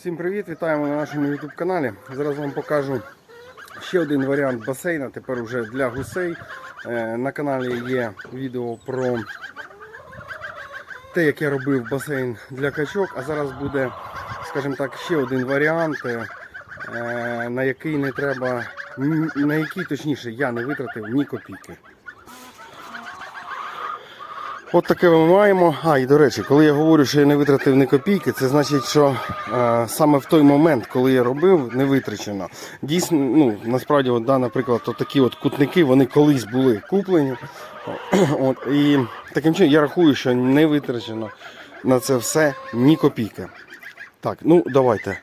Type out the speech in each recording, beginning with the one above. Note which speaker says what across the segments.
Speaker 1: Всім привіт! Вітаємо на нашому YouTube каналі. Зараз вам покажу ще один варіант басейна, тепер вже для гусей. Е, На каналі є відео про те, як я робив басейн для качок, а зараз буде, скажімо так, ще один варіант, е, на який не треба, на який точніше я не витратив ні копійки. От таке ми маємо. А, і до речі, коли я говорю, що я не витратив ні копійки, це значить, що е, саме в той момент, коли я робив, не витрачено. Дійсно, ну насправді, от, да, наприклад, от такі от кутники вони колись були куплені. От, і таким чином я рахую, що не витрачено на це все ні копійки. Так, ну давайте.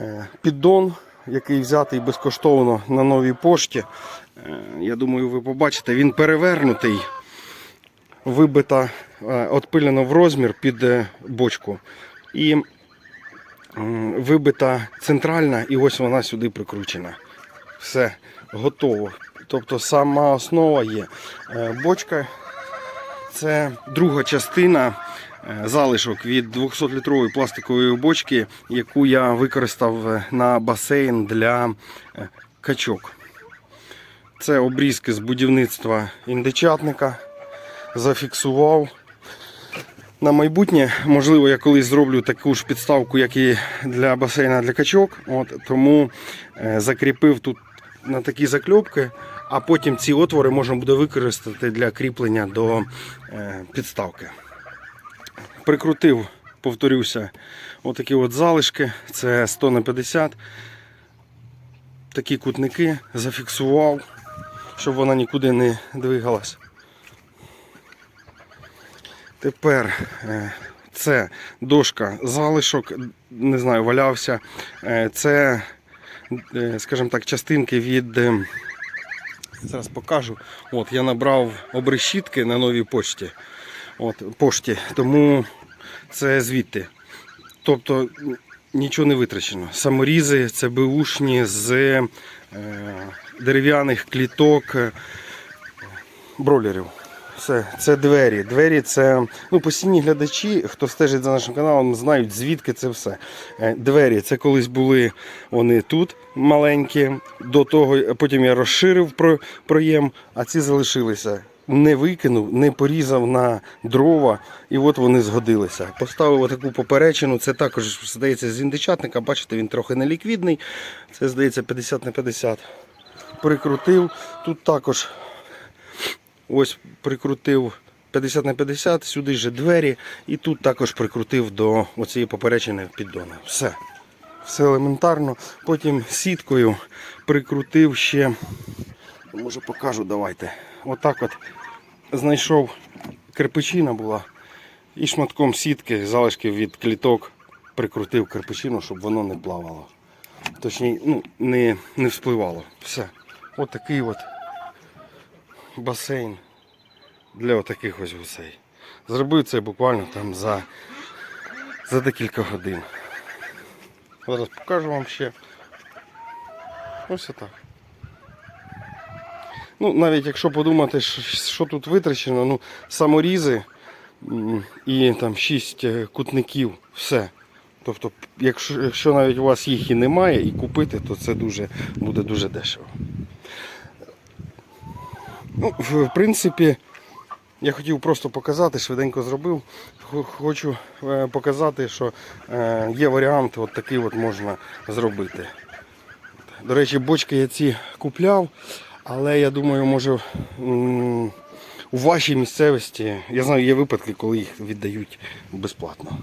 Speaker 1: Е, Піддон, який взятий безкоштовно на новій пошті. Е, Я думаю, ви побачите, він перевернутий вибита, е, отпилено в розмір під е, бочку. І вибита центральна, і ось вона сюди прикручена. Все готово. Тобто сама основа є. Е, Бочка це друга частина е, залишок від 200-літрової пластикової бочки, яку я використав е, на басейн для е, качок. Це обрізки з будівництва індичатника зафіксував. На майбутнє, можливо, я колись зроблю таку ж підставку, як і для басейна для качок. От, тому е, закріпив тут на такі закльопки, а потім ці отвори можна буде використати для кріплення до е, підставки. Прикрутив, повторюся, отакі от залишки, це 100 на 50. Такі кутники зафіксував, щоб вона нікуди не двигалась. Тепер е, це дошка залишок, не знаю, валявся. Е, Це, е, скажімо так, частинки від. Зараз покажу. От, я набрав обрешітки на новій почті. От, пошті, тому це звідти. Тобто нічого не витрачено. Саморізи це беушні з е, дерев'яних кліток бролерів. Все, це двері. Двері це ну, постійні глядачі, хто стежить за нашим каналом, знають звідки це все. Е, Двері це колись були вони тут маленькі, до того потім я розширив проєм, а ці залишилися. Не викинув, не порізав на дрова, і от вони згодилися. Поставив таку поперечину. Це також здається з індичатника. Бачите, він трохи неліквідний. Це здається 50 на 50. Прикрутив. Тут також Ось прикрутив 50 на 50, сюди же двері, і тут також прикрутив до оцієї поперечини піддона. Все. Все елементарно. Потім сіткою прикрутив ще, може покажу, давайте. Отак от знайшов кирпичина була і шматком сітки, залишки від кліток прикрутив кирпичину, щоб воно не плавало. Точніше, ну, не, не вспливало. Все. От от басейн для отаких ось гусей. Зробив це буквально там за, за декілька годин. Зараз покажу вам ще. Ось отак. Ну, навіть якщо подумати, що, тут витрачено, ну, саморізи і там 6 кутників, все. Тобто, якщо, якщо навіть у вас їх і немає, і купити, то це дуже, буде дуже дешево. Ну, в принципі, я хотів просто показати, швиденько зробив. Хочу е, показати, що е, є варіант, от такий от можна зробити. До речі, бочки я ці купляв, але я думаю, може у вашій місцевості, я знаю, є випадки, коли їх віддають безплатно.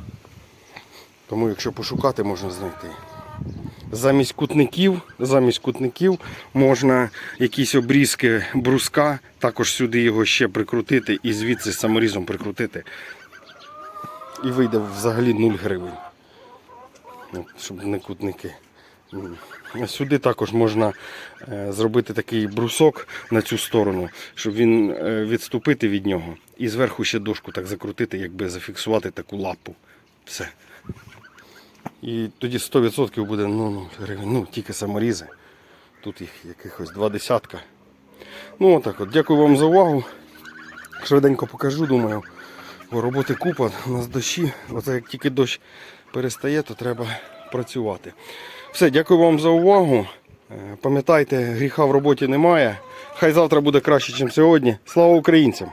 Speaker 1: Тому якщо пошукати, можна знайти. Замість кутників, замість кутників можна якісь обрізки бруска, також сюди його ще прикрутити і звідси саморізом прикрутити. І вийде взагалі 0 гривень. Ну, Щоб не кутники. Сюди також можна е, зробити такий брусок на цю сторону, щоб він е, відступити від нього. І зверху ще дошку так закрутити, якби зафіксувати таку лапу. Все. І тоді 100% буде ну, ну, ну, тільки саморізи. Тут їх якихось два десятка. Ну отак от. Дякую вам за увагу. Швиденько покажу, думаю. Бо роботи купа, у нас дощі. Оце як тільки дощ перестає, то треба працювати. Все, дякую вам за увагу. Е, Пам'ятайте, гріха в роботі немає. Хай завтра буде краще, ніж сьогодні. Слава українцям!